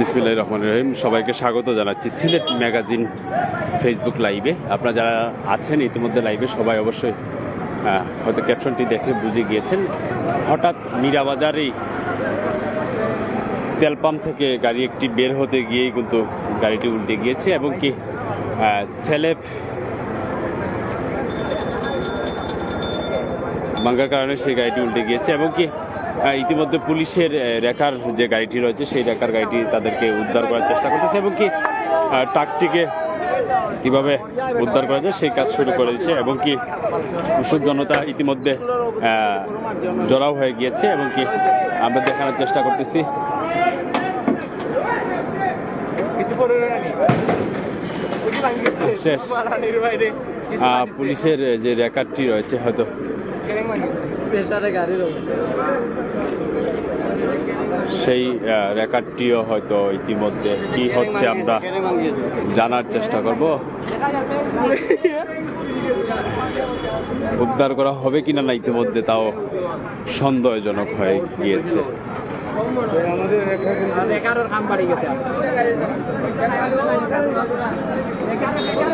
বিসমিল্লাহ রহমান রহিম। সবাইকে স্বাগত জানাচ্ছি সিলেট ম্যাগাজিন ফেসবুক লাইভে। আপনারা যারা আছেন ইতিমধ্যে লাইভে, সবাই অবশ্যই হয়তো ক্যাপশনটি দেখে বুঝে গিয়েছেন। হঠাৎ মীরাবাজারেই তেল পাম্প থেকে গাড়ি একটি বের হতে গিয়েই কিন্তু গাড়িটি উল্টে গিয়েছে এবং কি সেলেব ভাঙ্গার কারণে সেই গাড়িটি উল্টে গিয়েছে এবং কি ইতিমধ্যে পুলিশের রেকার যে গাড়িটি রয়েছে, সেই রেকার গাড়িটি তাদেরকে উদ্ধার করার চেষ্টা করতেছে এবং কি ট্রাকটিকে কীভাবে উদ্ধার করা যায়, সেই কাজ শুরু করে দিচ্ছে এবং কি কৃষক জনতা ইতিমধ্যে জড়াও হয়ে গিয়েছে এবং কি, আমরা দেখানোর চেষ্টা করতেছি। শেষ। পুলিশের যে রেকারটি রয়েছে, হয়তো। সেই রেকর্ডটিও হয়তো ইতিমধ্যে কি হচ্ছে আমরা জানার চেষ্টা করব। উদ্ধার করা হবে কিনা না ইতিমধ্যে তাও সন্দেহজনক হয়ে গিয়েছে।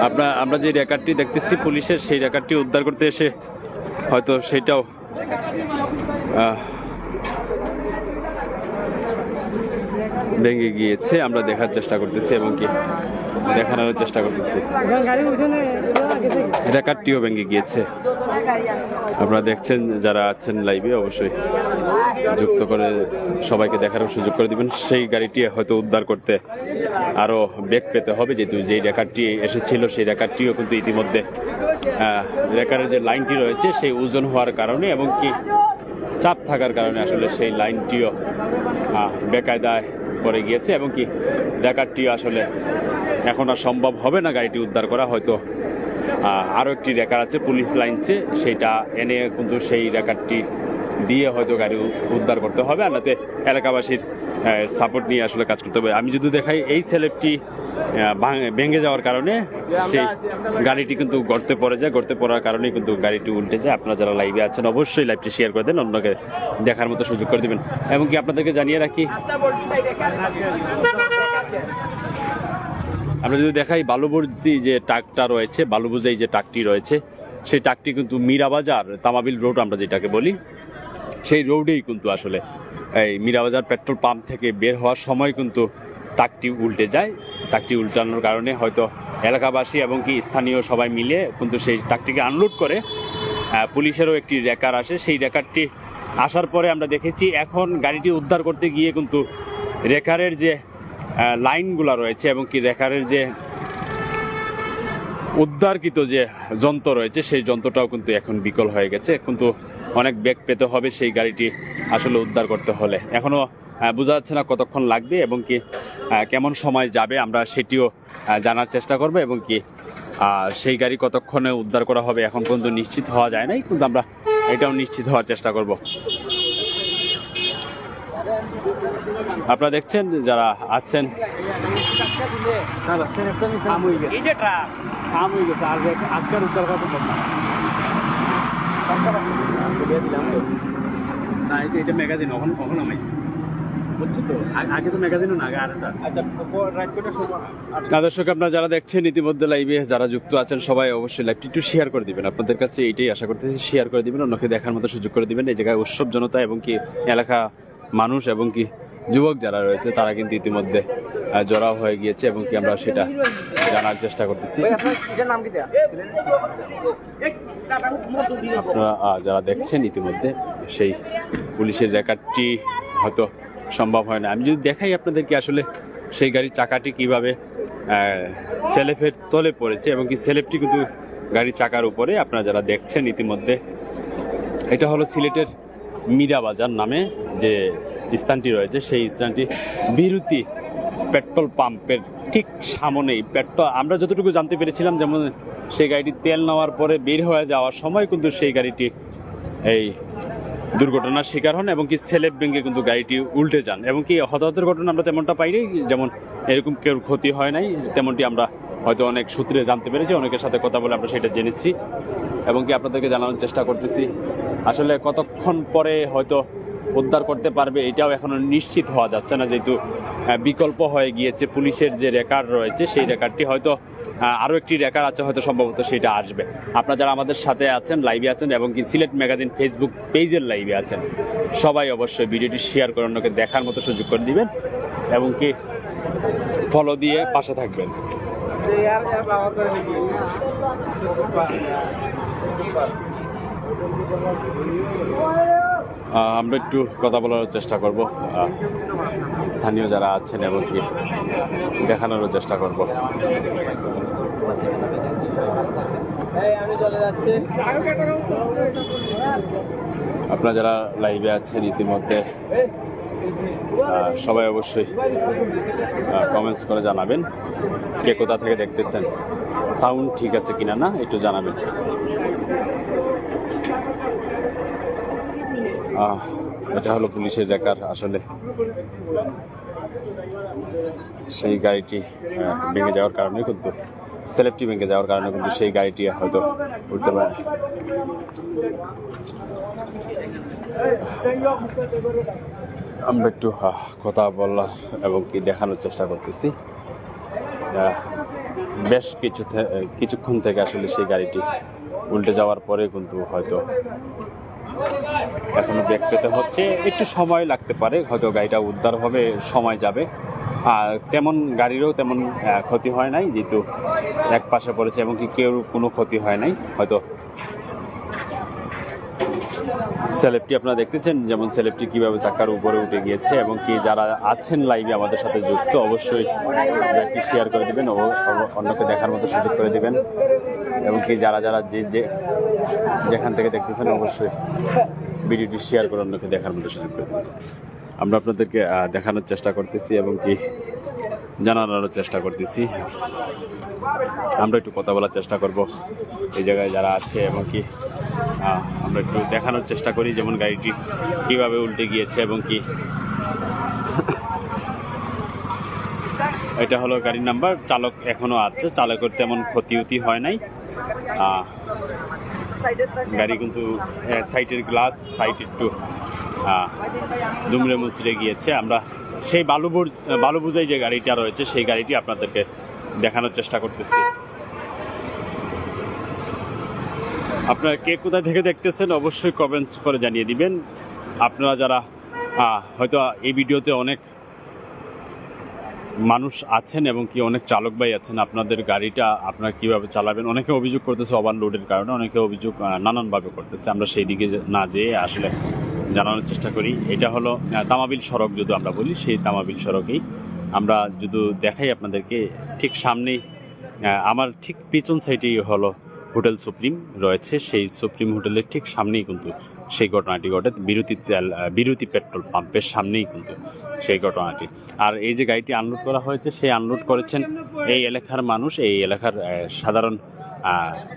আপনার আমরা যে রেকর্ডটি দেখতেছি পুলিশের, সেই রেকর্ডটি উদ্ধার করতে এসে হয়তো সেটাও ভেঙে গিয়েছে, আমরা দেখার চেষ্টা করতেছি এবং কি দেখানোর চেষ্টা করতেছি। রেকর্ডটিও ভেঙে গিয়েছে। আপনারা দেখছেন, যারা আছেন লাইভে অবশ্যই যুক্ত করে সবাইকে দেখার সুযোগ করে দিবেন। সেই গাড়িটি হয়তো উদ্ধার করতে আরও বেগ পেতে হবে, যেহেতু যেই রেকারটি এসেছিল, সেই রেকারটিও কিন্তু ইতিমধ্যে রেকারের যে লাইনটি রয়েছে, সেই ওজন হওয়ার কারণে এবং কি চাপ থাকার কারণে আসলে সেই লাইনটিও বেকায়দায় পড়ে গিয়েছে এবং কি ড্যাকারটি আসলে এখন আর সম্ভব হবে না গাড়িটি উদ্ধার করা, হয়তো আরও একটি রেকার আছে, পুলিশ লাইনছে সেটা এনে কিন্তু সেই রেকারটি দিয়ে হয়তো গাড়ি উদ্ধার করতে হবে। আর নাতে এলাকাবাসীর সাপোর্ট নিয়ে আসলে কাজ করতে হবে। আমি যদি দেখাই, এই সেলেবটি ভেঙে যাওয়ার কারণে সেই গাড়িটি কিন্তু গর্তে পড়ে যায়। গর্তে পড়ার কারণে কিন্তু গাড়িটি উল্টে যায়। আপনারা যারা লাইভে আছেন অবশ্যই লাইভটি শেয়ার করে দেন অন্যকে দেখার মতো সুযোগ করে দিবেন। এবং কি আপনাদেরকে জানিয়ে রাখি আমরা যদি দেখাই বালুবুজি যে টাকটা রয়েছে বালুবুজাই যে টাকটি রয়েছে সেই টাকটি কিন্তু মীরাবাজার তামাবিল রোড আমরা যেটাকে বলি সেই রোডেই কিন্তু আসলে এই মীরাবাজার পেট্রোল পাম্প থেকে বের হওয়ার সময় কিন্তু টাকটি উল্টে যায়। ট্রাকটি উল্টানোর কারণে হয়তো এলাকাবাসী এবং কি স্থানীয় সবাই মিলে কিন্তু সেই ট্রাকটিকে আনলোড করে পুলিশেরও একটি রেকার আসে। সেই রেকারটি আসার পরে আমরা দেখেছি এখন গাড়িটি উদ্ধার করতে গিয়ে কিন্তু রেকারের যে লাইনগুলো রয়েছে এবং কি রেকারের যে উদ্ধারকৃত যে যন্ত্র রয়েছে সেই যন্ত্রটাও কিন্তু এখন বিকল হয়ে গেছে। কিন্তু অনেক বেগ পেতে হবে সেই গাড়িটি আসলে উদ্ধার করতে হলে। এখনও আহ, বোঝা যাচ্ছে না কতক্ষণ লাগবে এবং কি কেমন সময় যাবে আমরা সেটিও জানার চেষ্টা করব এবং কি সেই গাড়ি কতক্ষণে উদ্ধার করা হবে এখন পর্যন্ত নিশ্চিত হওয়া যায় নাই কিন্তু আমরা এটাও নিশ্চিত হওয়ার চেষ্টা করব। আপনারা দেখছেন যারা আছেন? হয়ে আজকের উদ্ধার না এটা ম্যাগাজিন কখন কখন আমি বলছি তো? আগে তো ম্যাগাজিনও না আগে আরেকটা আচ্ছা রাত সময়? না দর্শক আপনারা যারা দেখছেন ইতিমধ্যে লাইভে যারা যুক্ত আছেন সবাই অবশ্যই লাইভটি একটু শেয়ার করে দিবেন। আপনাদের কাছে এইটাই আশা করতেছি শেয়ার করে দিবেন অন্যকে দেখার মতো সুযোগ করে দিবেন। এই জায়গায় উৎসব জনতা এবং কি এলাকা মানুষ এবং কি যুবক যারা রয়েছে তারা কিন্তু ইতিমধ্যে জড়াও হয়ে গিয়েছে এবং কি আমরা সেটা জানার চেষ্টা করতেছি। আপনার এটার নাম কি দেয়া? আপনারা আহ, যারা দেখছেন ইতিমধ্যে সেই পুলিশের রেকর্ডটি হয়তো সম্ভব হয় না। আমি যদি দেখাই আপনাদেরকে আসলে সেই গাড়ির চাকাটি কীভাবে সেলেফের তলে পড়েছে এবং কি সেলেফটি কিন্তু গাড়ির চাকার উপরে আপনারা যারা দেখছেন ইতিমধ্যে, এটা হলো সিলেটের মীরাবাজার নামে যে স্থানটি রয়েছে, সেই স্থানটি বিরতি পেট্রোল পাম্পের ঠিক সামনেই। পেট্রোল আমরা যতটুকু জানতে পেরেছিলাম যেমন সেই গাড়িটি তেল নেওয়ার পরে বের হয়ে যাওয়ার সময় কিন্তু সেই গাড়িটি এই দুর্ঘটনার শিকার হন এবং কি সেলেব ভেঙে কিন্তু গাড়িটি উল্টে যান। এবং কি হতাহতের ঘটনা আমরা তেমনটা পাইনি, যেমন এরকম কেউ ক্ষতি হয় নাই, তেমনটি আমরা হয়তো অনেক সূত্রে জানতে পেরেছি, অনেকের সাথে কথা বলে আমরা সেটা জেনেছি। এবং কি আপনাদেরকে জানানোর চেষ্টা করতেছি, আসলে কতক্ষণ পরে হয়তো উদ্ধার করতে পারবে এটাও এখনও নিশ্চিত হওয়া যাচ্ছে না, যেহেতু বিকল্প হয়ে গিয়েছে পুলিশের যে রেকার রয়েছে, সেই রেকারটি হয়তো আরও একটি রেকার আছে, হয়তো সম্ভবত সেটা আসবে। আপনারা যারা আমাদের সাথে আছেন লাইভে আছেন এবং কি সিলেট ম্যাগাজিন ফেসবুক পেজের লাইভে আছেন, সবাই অবশ্যই ভিডিওটি শেয়ার করে অন্যকে দেখার মতো সুযোগ করে দিবেন এবং কি ফলো দিয়ে পাশে থাকবেন। আমরা একটু কথা বলার চেষ্টা করব স্থানীয় যারা আছেন এবং কি দেখানোরও চেষ্টা করব। আপনারা যারা লাইভে আছেন ইতিমধ্যে সবাই অবশ্যই কমেন্টস করে জানাবেন, কে কোথা থেকে দেখতেছেন। সাউন্ড ঠিক আছে কিনা না, একটু জানাবেন। এটা হলো পুলিশের রেকার আসলে। সেই গাড়িটি ভেঙে যাওয়ার কারণে কিন্তু সেলেফটি ভেঙে যাওয়ার কারণে কিন্তু সেই গাড়িটি হয়তো উঠতে পারে আমরা একটু কথা বলার এবং কি দেখানোর চেষ্টা করতেছি। বেশ কিছু কিছুক্ষণ থেকে আসলে সেই গাড়িটি উল্টে যাওয়ার পরে কিন্তু হয়তো এখনও ব্যাগ পেতে হচ্ছে। একটু সময় লাগতে পারে, হয়তো গাড়িটা উদ্ধার হবে সময় যাবে। আর তেমন গাড়িরও তেমন ক্ষতি হয় নাই, যেহেতু এক পাশে পড়েছে এবং কি কেউ কোনো ক্ষতি হয় নাই, হয়তো। সেলেবটি আপনারা দেখতেছেন, যেমন সেলেবটি কীভাবে চাকার উপরে উঠে গিয়েছে এবং কি যারা আছেন লাইভে আমাদের সাথে যুক্ত, অবশ্যই লাইভটি শেয়ার করে দেবেন অন্যকে দেখার মতো সুযোগ করে দেবেন। এবং কি যারা যারা যে যে যেখান থেকে দেখতেছেন, অবশ্যই ভিডিওটি শেয়ার করে অন্যকে দেখার মতো সুযোগ করে আমরা আপনাদেরকে দেখানোর চেষ্টা করতেছি এবং কি জানানোর চেষ্টা করতেছি। আমরা একটু কথা বলার চেষ্টা করব এই জায়গায় যারা আছে এবং কি আমরা একটু দেখানোর চেষ্টা করি যেমন গাড়িটি কীভাবে উল্টে গিয়েছে এবং কি। এটা হলো গাড়ির নাম্বার, চালক এখনও আছে, চালকের তেমন ক্ষতিউতি হয় নাই। গাড়ি কিন্তু সাইটের গ্লাস সাইট একটু দুমড়ে মুচড়ে গিয়েছে। আমরা সেই বালুবুর বালুবুজাই যে গাড়িটা রয়েছে সেই গাড়িটি আপনাদেরকে দেখানোর চেষ্টা করতেছি। আপনারা কে কোথায় থেকে দেখতেছেন অবশ্যই কমেন্টস করে জানিয়ে দিবেন। আপনারা যারা হয়তো এই ভিডিওতে অনেক মানুষ আছেন এবং কি অনেক চালক ভাই আছেন, আপনাদের গাড়িটা আপনারা কীভাবে চালাবেন? অনেকে অভিযোগ করতেছে ওভারলোডের কারণে, অনেকে অভিযোগ নানানভাবে করতেছে। আমরা সেই দিকে না যেয়ে আসলে জানানোর চেষ্টা করি। এটা হলো তামাবিল সড়ক যদি আমরা বলি, সেই তামাবিল সড়কেই আমরা যদি দেখাই আপনাদেরকে, ঠিক সামনেই আমার ঠিক পিছন সাইডেই হলো হোটেল সুপ্রিম রয়েছে। সেই সুপ্রিম হোটেলের ঠিক সামনেই কিন্তু সেই ঘটনাটি ঘটে বিরতি তেল বিরতি পেট্রোল পাম্পের সামনেই কিন্তু সেই ঘটনাটি। আর এই যে গাড়িটি আনলোড করা হয়েছে, সেই আনলোড করেছেন এই এলাকার মানুষ, এই এলাকার সাধারণ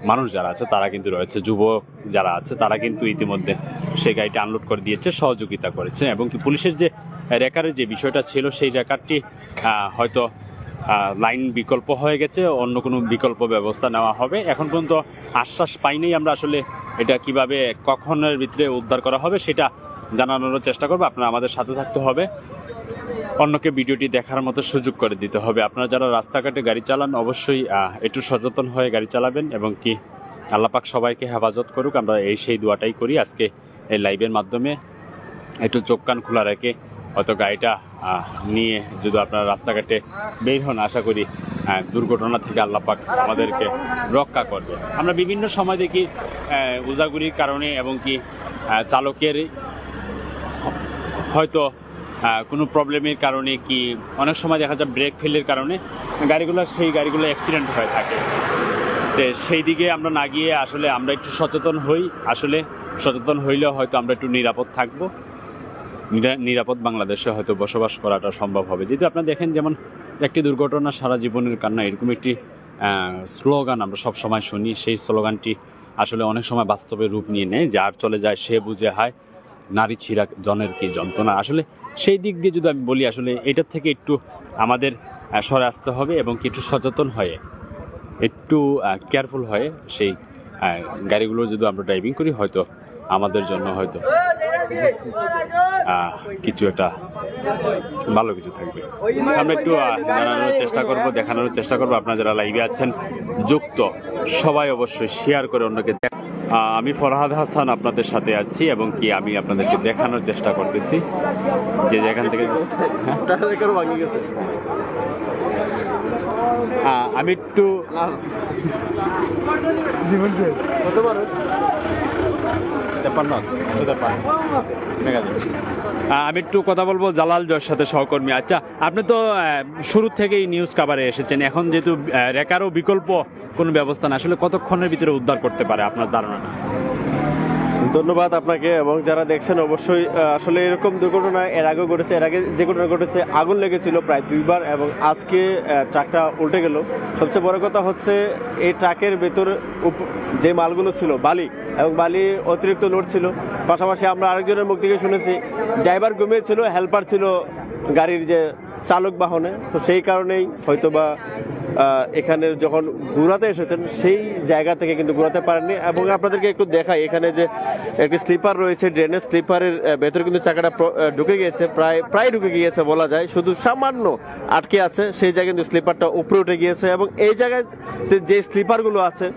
মানুষ যারা আছে, তারা কিন্তু রয়েছে যুবক যারা আছে, তারা কিন্তু ইতিমধ্যে সেই গাড়িটি আনলোড করে দিয়েছে, সহযোগিতা করেছে এবং কি পুলিশের যে রেকারের যে বিষয়টা ছিল, সেই রেকারটি হয়তো লাইন বিকল্প হয়ে গেছে, অন্য কোনো বিকল্প ব্যবস্থা নেওয়া হবে। এখন পর্যন্ত আশ্বাস পাইনি আমরা আসলে এটা কীভাবে, কখনের ভিতরে উদ্ধার করা হবে সেটা জানানোর চেষ্টা করব। আপনারা আমাদের সাথে থাকতে হবে। অন্যকে ভিডিওটি দেখার মতো সুযোগ করে দিতে হবে। আপনারা যারা রাস্তাঘাটে গাড়ি চালান, অবশ্যই একটু সচেতন হয়ে গাড়ি চালাবেন এবং কি আল্লাপাক সবাইকে হেফাজত করুক। আমরা এই সেই দোয়াটাই করি। আজকে এই লাইভের মাধ্যমে একটু চোখ কান খোলা রেখে হয়তো গাড়িটা নিয়ে যদি আপনারা রাস্তাঘাটে বের হন, আশা করি দুর্ঘটনা থেকে আল্লাপাক আমাদেরকে রক্ষা করবে আমরা বিভিন্ন সময় দেখি উজাগুরির কারণে এবং কি চালকের হয়তো কোনো প্রবলেমের কারণে কি, অনেক সময় দেখা যায় ব্রেক ফেলের কারণে গাড়িগুলো, সেই গাড়িগুলো অ্যাক্সিডেন্ট হয়ে থাকে। তো সেই দিকে আমরা না গিয়ে আসলে আমরা একটু সচেতন হই। আসলে সচেতন হইলেও হয়তো আমরা একটু নিরাপদ থাকব। নিরাপদ বাংলাদেশে হয়তো বসবাস করাটা সম্ভব হবে। যদি আপনারা দেখেন যেমন একটি দুর্ঘটনা সারা জীবনের কান্না, এরকম একটি স্লোগান আমরা সব সময় শুনি। সেই স্লোগানটি আসলে অনেক সময় বাস্তবে রূপ নিয়ে নেয় যার চলে যায়, সে বুঝে হায়, নারী ছিরা জনের কি যন্ত্রণা। আসলে সেই দিক দিয়ে যদি আমি বলি, আসলে এটার থেকে একটু আমাদের সরে আসতে হবে এবং একটু সচেতন হয়ে, একটু কেয়ারফুল হয়ে সেই গাড়িগুলো যদি আমরা ড্রাইভিং করি, হয়তো আমাদের জন্য হয়তো। কিছু একটা ভালো কিছু থাকবে। আমরা একটু জানানোর চেষ্টা করব, দেখানোর চেষ্টা করব। আপনারা যারা লাইভে আছেন, যুক্ত, সবাই অবশ্যই শেয়ার করে অন্যকে আমি ফরহাদ হাসান আপনাদের সাথে আছি এবং কি আমি আপনাদেরকে দেখানোর চেষ্টা করতেছি। যে যেখান থেকে হ্যাঁ? আমি একটু আমি একটু কথা বলব জালাল জয়ের সাথে সহকর্মী। আচ্ছা আপনি তো শুরু থেকেই নিউজ কাভারে এসেছেন। এখন যেহেতু রেকারও বিকল্প কোনো ব্যবস্থা না আসলে কতক্ষণের ভিতরে উদ্ধার করতে পারে আপনার ধারণা ধন্যবাদ আপনাকে এবং যারা দেখছেন অবশ্যই আসলে এরকম দুর্ঘটনা এর আগে ঘটেছে এর আগে যে ঘটনা ঘটেছে আগুন লেগেছিল প্রায় দুইবার এবং আজকে ট্রাকটা উল্টে গেল। সবচেয়ে বড় কথা হচ্ছে এই ট্রাকের ভেতর যে মালগুলো ছিল বালি এবং বালি অতিরিক্ত লোড ছিল। পাশাপাশি আমরা আরেকজনের মুখ থেকে শুনেছি ড্রাইভার ঘুমিয়েছিল হেল্পার ছিল গাড়ির যে চালক বাহনে। তো সেই কারণেই হয়তোবা আহ, এখানে যখন ঘুরাতে এসেছেন, সেই জায়গা থেকে কিন্তু ঘুরাতে পারেননি। এবং আপনাদেরকে একটু দেখাই, এখানে যে একটি স্লিপার রয়েছে ড্রেনের স্লিপারের ভেতরে কিন্তু চাকাটা ঢুকে গিয়েছে, প্রায় প্রায় ঢুকে গিয়েছে বলা যায়। শুধু সামান্য আটকে আছে, সেই জায়গায় কিন্তু স্লিপারটা উপরে উঠে গিয়েছে। এবং এই জায়গায় যে স্লিপারগুলো আছে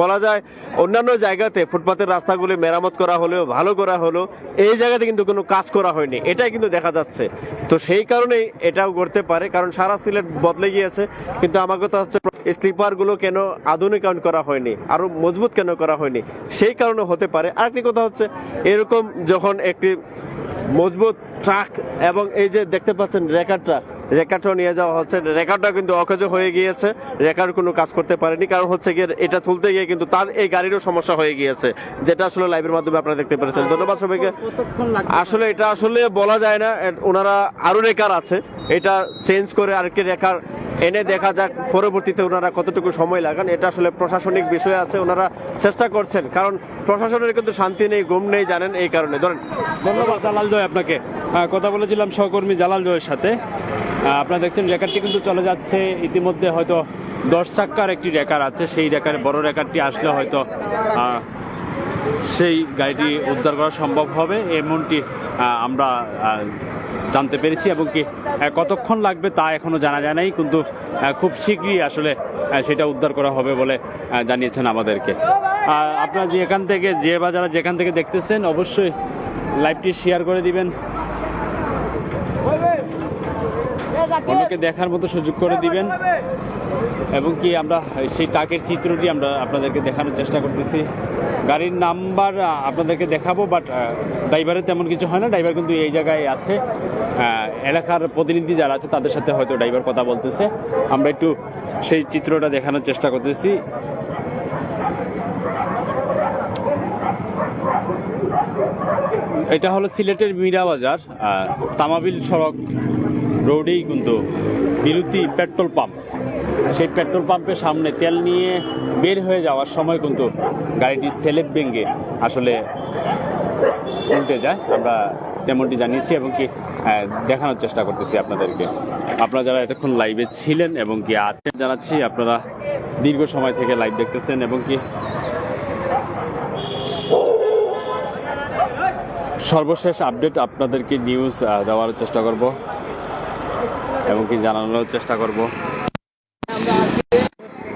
বলা যায়, অন্যান্য জায়গাতে ফুটপাতের রাস্তাগুলি মেরামত করা হলেও, ভালো করা হলো এই জায়গাতে কিন্তু কোনো কাজ করা হয়নি। এটাই কিন্তু দেখা যাচ্ছে। তো সেই কারণেই এটাও করতে পারে, কারণ সারা সিলেট বদলে গিয়েছে, কিন্তু আমার কথা হচ্ছে স্লিপারগুলো কেন আধুনিকায়ন করা হয়নি, আরও মজবুত কেন করা হয়নি, সেই কারণে হতে পারে। আরেকটি কথা হচ্ছে, এরকম যখন একটি মজবুত ট্রাক এবং এই যে দেখতে পাচ্ছেন রেকারটা রেকারটাও নিয়ে যাওয়া হচ্ছে। রেকারটা কিন্তু অকেজ হয়ে গিয়েছে। রেকার কোনো কাজ করতে পারেনি। কারণ হচ্ছে গিয়ে এটা তুলতে গিয়ে কিন্তু তার এই গাড়িরও সমস্যা হয়ে গিয়েছে, যেটা আসলে লাইভের মাধ্যমে আপনারা দেখতে পেরেছেন। ধন্যবাদ সবাইকে। আসলে এটা আসলে বলা যায় না। ওনারা আরও রেকার আছে। এটা চেঞ্জ করে আরেকটি রেকার এনে দেখা যাক পরবর্তীতে ওনারা কতটুকু সময় লাগান। এটা আসলে প্রশাসনিক বিষয় আছে। ওনারা চেষ্টা করছেন। কারণ প্রশাসনের কিন্তু শান্তি নেই, ঘুম নেই জানেন এই কারণে। ধরেন। ধন্যবাদ জয় আপনাকে। কথা বলেছিলাম সহকর্মী জালাল জয়ের সাথে। আপনারা দেখছেন রেকারটি কিন্তু চলে যাচ্ছে। ইতিমধ্যে হয়তো দশ চাক্কার একটি রেকার আছে। সেই রেকার বড় রেকারটি আসলে হয়তো সেই গাড়িটি উদ্ধার করা সম্ভব হবে এমনটি আমরা জানতে পেরেছি এবং কি কতক্ষণ লাগবে তা এখনও জানা যায় নাই। কিন্তু খুব শীঘ্রই আসলে সেটা উদ্ধার করা হবে বলে জানিয়েছেন আমাদেরকে। আপনারা যে এখান থেকে, যে বা যারা যেখান থেকে দেখতেছেন, অবশ্যই লাইভটি শেয়ার করে দিবেন। অন্যকে দেখার মতো সুযোগ করে দিবেন। এবং কি আমরা সেই টাকের চিত্রটি আমরা আপনাদেরকে দেখানোর চেষ্টা করতেছি। গাড়ির নাম্বার আপনাদেরকে দেখাবো বাট ড্রাইভারের তেমন কিছু হয় না। ড্রাইভার কিন্তু এই জায়গায় আছে। এলাকার প্রতিনিধি যারা আছে, তাদের সাথে হয়তো ড্রাইভার কথা বলতেছে। আমরা একটু সেই চিত্রটা দেখানোর চেষ্টা করতেছি। এটা হলো সিলেটের মীরা বাজার তামাবিল সড়ক রোডেই কিন্তু বিরতি পেট্রোল পাম্প। সেই পেট্রোল পাম্পের সামনে তেল নিয়ে বের হয়ে যাওয়ার সময় কিন্তু গাড়িটি সেলেট ভেঙে আসলে উল্টে যায়। আমরা তেমনটি জানিয়েছি এবং কি দেখানোর চেষ্টা করতেছি আপনাদেরকে। আপনারা যারা এতক্ষণ লাইভে ছিলেন এবং কি আছেন, জানাচ্ছি আপনারা দীর্ঘ সময় থেকে লাইভ দেখতেছেন এবং কি সর্বশেষ আপডেট আপনাদেরকে নিউজ দেওয়ার চেষ্টা করব এবং কি জানানোর চেষ্টা করব।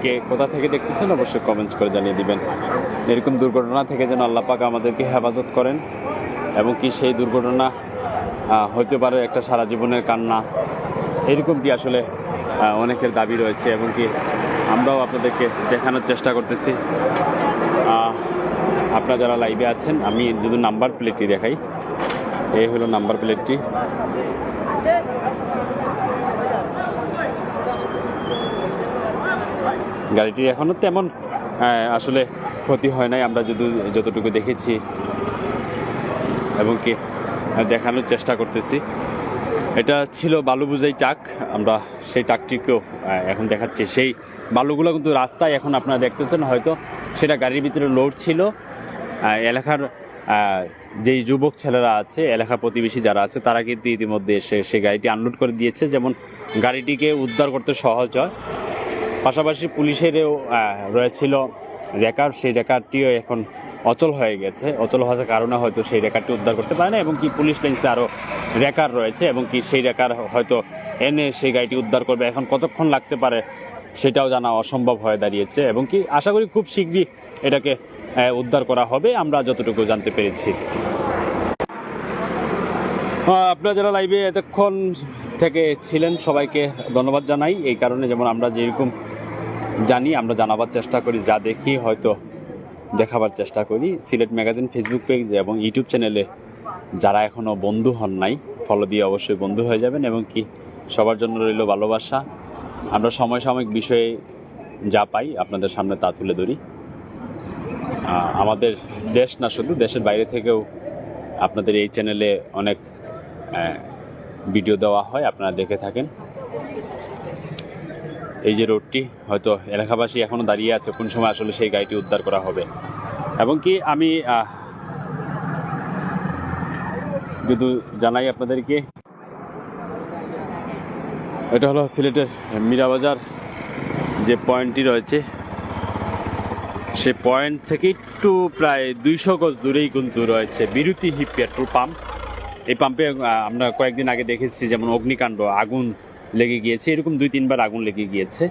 কে কোথা থেকে দেখতেছেন অবশ্যই কমেন্টস করে জানিয়ে দিবেন। এরকম দুর্ঘটনা থেকে যেন আল্লাহ পাক আমাদেরকে হেফাজত করেন এবং কি সেই দুর্ঘটনা হতে পারে একটা সারা জীবনের কান্না এরকমটি আসলে অনেকের দাবি রয়েছে এবং কি আমরাও আপনাদেরকে দেখানোর চেষ্টা করতেছি। আপনারা যারা লাইভে আছেন, আমি যদি নাম্বার প্লেটটি দেখাই। এই হলো নাম্বার প্লেটটি গাড়িটি এখনও তেমন আসলে ক্ষতি হয় নাই। আমরা যদি যতটুকু দেখেছি এবং কি দেখানোর চেষ্টা করতেছি। এটা ছিল বালু বুঝাই টাক আমরা সেই টাকটিকেও এখন দেখাচ্ছি। সেই বালুগুলো কিন্তু রাস্তায় এখন আপনারা দেখতেছেন, হয়তো সেটা গাড়ির ভিতরে লোড ছিল। এলাকার যেই যুবক ছেলেরা আছে এলাকা প্রতিবেশী যারা আছে, তারা কিন্তু ইতিমধ্যে এসে সেই গাড়িটি আনলোড করে দিয়েছে। যেমন গাড়িটিকে উদ্ধার করতে সহজ হয়। পাশাপাশি পুলিশেরও রয়েছিল রেকার সেই রেকারটিও এখন অচল হয়ে গেছে। অচল হওয়ার কারণে হয়তো সেই রেকারটি উদ্ধার করতে পারে না, এবং কি পুলিশ লাইন্সে আরও রেকার রয়েছে, এবং কি সেই রেকার হয়তো এনে সেই গাড়িটি উদ্ধার করবে। এখন কতক্ষণ লাগতে পারে, সেটাও জানা অসম্ভব হয়ে দাঁড়িয়েছে। এবং কি আশা করি খুব শীঘ্রই এটাকে উদ্ধার করা হবে, আমরা যতটুকু জানতে পেরেছি। আপনারা যারা লাইভে এতক্ষণ থেকে ছিলেন, সবাইকে ধন্যবাদ জানাই। এই কারণে যেমন আমরা যেরকম জানি, আমরা জানাবার চেষ্টা করি, যা দেখি হয়তো দেখাবার চেষ্টা করি। সিলেট ম্যাগাজিন ফেসবুক পেজ এবং ইউটিউব চ্যানেলে যারা এখনও বন্ধু হন নাই ফলো দিয়ে অবশ্যই বন্ধু হয়ে যাবেন এবং কি সবার জন্য রইল ভালোবাসা। আমরা সময় সাময়িক বিষয়ে যা পাই আপনাদের সামনে তা তুলে ধরি। আমাদের দেশ না শুধু, দেশের বাইরে থেকেও আপনাদের এই চ্যানেলে অনেক ভিডিও দেওয়া হয়, আপনারা দেখে থাকেন। এই যে রোডটি হয়তো এলাকাবাসী এখনও দাঁড়িয়ে আছে, কোন সময় আসলে সেই গাড়িটি উদ্ধার করা হবে। এবং কি আমি কিন্তু জানাই আপনাদেরকে, এটা হলো সিলেটের মীরাবাজার যে পয়েন্টটি রয়েছে। সে পয়েন্ট থেকে একটু প্রায় দুইশো গজ দূরেই কিন্তু রয়েছে বিরতি হিপ পেট্রোল পাম্প। এই পাম্পে আমরা কয়েকদিন আগে দেখেছি যেমন অগ্নিকাণ্ড, আগুন লেগে গিয়েছে, এরকম দুই তিনবার আগুন লেগে গিয়েছে।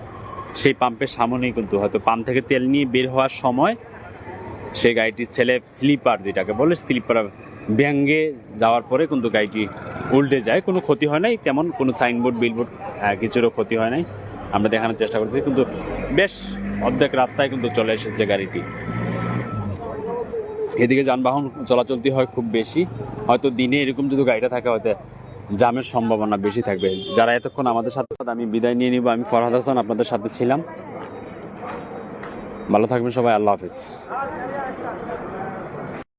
সেই পাম্পের সামনেই কিন্তু হয়তো পাম্প থেকে তেল নিয়ে বের হওয়ার সময় সেই গাড়িটির ছেলে স্লিপার যেটাকে বলে, স্লিপার ভেঙ্গে যাওয়ার পরে কিন্তু গাড়িটি উল্টে যায়। কোনো ক্ষতি হয় নাই, তেমন কোনো সাইনবোর্ড, বিলবোর্ড কিছুরও ক্ষতি হয় নাই। আমরা দেখানোর চেষ্টা করছি কিন্তু বেশ অর্ধেক রাস্তায় কিন্তু চলে এসেছে গাড়িটি। এদিকে যানবাহন চলাচলতি হয় খুব বেশি। হয়তো দিনে এরকম যদি গাড়িটা থাকে, হয়তো জামের সম্ভাবনা বেশি থাকবে। যারা এতক্ষণ আমাদের সাথে আমি বিদায় নিয়ে নিব। আমি ফরহাদ হাসান আপনাদের সাথে ছিলাম। ভালো থাকবেন সবাই, আল্লাহ হাফিজ।